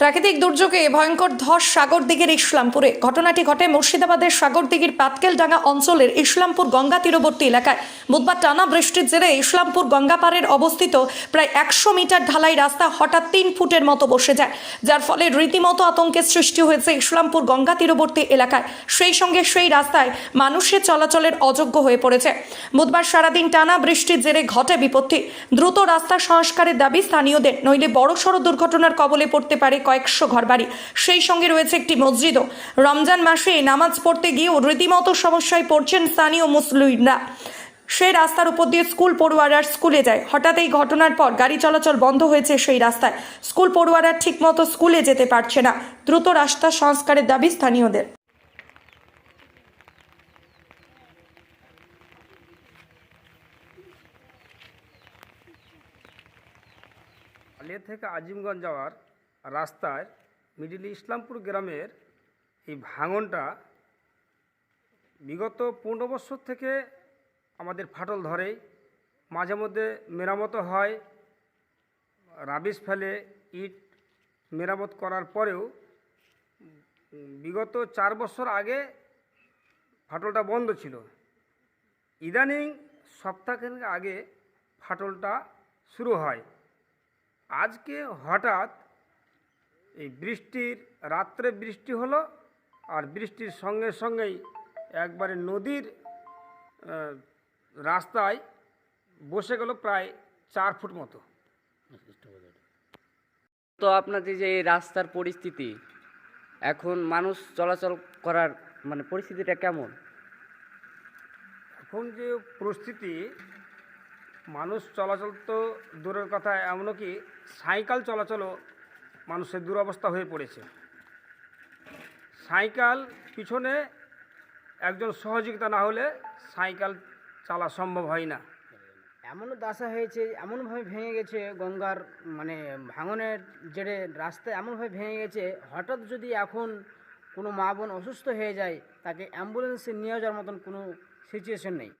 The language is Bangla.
প্রাকৃতিক দুর্যোগে ভয়ঙ্কর ধস সাগরদিঘির ইসলামপুরে। ঘটনাটি ঘটে মুর্শিদাবাদের সাগরদিঘির পাতকেলডাঙ্গা অঞ্চলের ইসলামপুর গঙ্গা তীরবর্তী এলাকায়। বুধবার টানা বৃষ্টির জেরে ইসলামপুর গঙ্গাপাড়ের অবস্থিত প্রায় একশো মিটার ঢালাই রাস্তা হঠাৎ তিন ফুটের মতো বসে যায়, যার ফলে রীতিমতো আতঙ্কের সৃষ্টি হয়েছে ইসলামপুর গঙ্গা তীরবর্তী এলাকায়। সেই সঙ্গে সেই রাস্তায় মানুষের চলাচলের অযোগ্য হয়ে পড়েছে। বুধবার সারাদিন টানা বৃষ্টির জেরে ঘটে বিপত্তি। দ্রুত রাস্তা সংস্কারের দাবি স্থানীয়দের, নইলে বড়সড় দুর্ঘটনার কবলে পড়তে পারে কয়েকশো ঘরবাড়ি। সেই সঙ্গে রয়েছে একটি মসজিদও। রমজান মাসে নামাজ পড়তে গিয়েও রীতিমতো সমস্যায় পড়ছেন স্থানীয় মুসলিমরা। সেই রাস্তার উপর দিয়ে স্কুল পড়ুয়ারা স্কুলে যায়। হঠাৎ এই ঘটনার পর গাড়ি চলাচল বন্ধ হয়েছে সেই রাস্তায়। স্কুল পড়ুয়ারা ঠিকমতো স্কুলে যেতে পারছে না। দ্রুত রাস্তা সংস্কারের দাবি স্থানীয়দের। আলিয়া থেকে আজিমগঞ্জ যাওয়ার রাস্তায় মিডিল ইসলামপুর গ্রামের এই ভাঙনটা বিগত পনেরো বছর থেকে আমাদের ফাটল ধরে মাঝে মধ্যে মেরামত হয়, রাবিশ ফেলে ইট মেরামত করার পরেও বিগত চার বছর আগে ফাটলটা বন্ধ ছিল। ইদানিং সপ্তাহখানেক আগে ফাটলটা শুরু হয়। আজকে হঠাৎ এই বৃষ্টির রাত্রে বৃষ্টি হলো আর বৃষ্টির সঙ্গে সঙ্গেই একবারে নদীর রাস্তায় বসে গেল প্রায় চার ফুট মতো। তো আপনাদের যে এই রাস্তার পরিস্থিতি এখন মানুষ চলাচল করার মানে পরিস্থিতিটা কেমন? এখন যে পরিস্থিতি মানুষ চলাচল তো দূরের কথা এমনকি সাইকেল চলাচলও মানুষের দুরবস্থা হয়ে পড়েছে। সাইকেল পিছনে একজন সহযোগিতা না হলে সাইকেল চালা সম্ভব হয় না। এমনও দশা হয়েছে, এমনভাবে ভেঙে গেছে গঙ্গার মানে ভাঙনের জেরে রাস্তা এমনভাবে ভেঙে গেছে, হঠাৎ যদি এখন কোনো মা বোন অসুস্থ হয়ে যায়, তাকে অ্যাম্বুলেন্সে নিয়ে যাওয়ার মতন কোনো সিচুয়েশন নেই।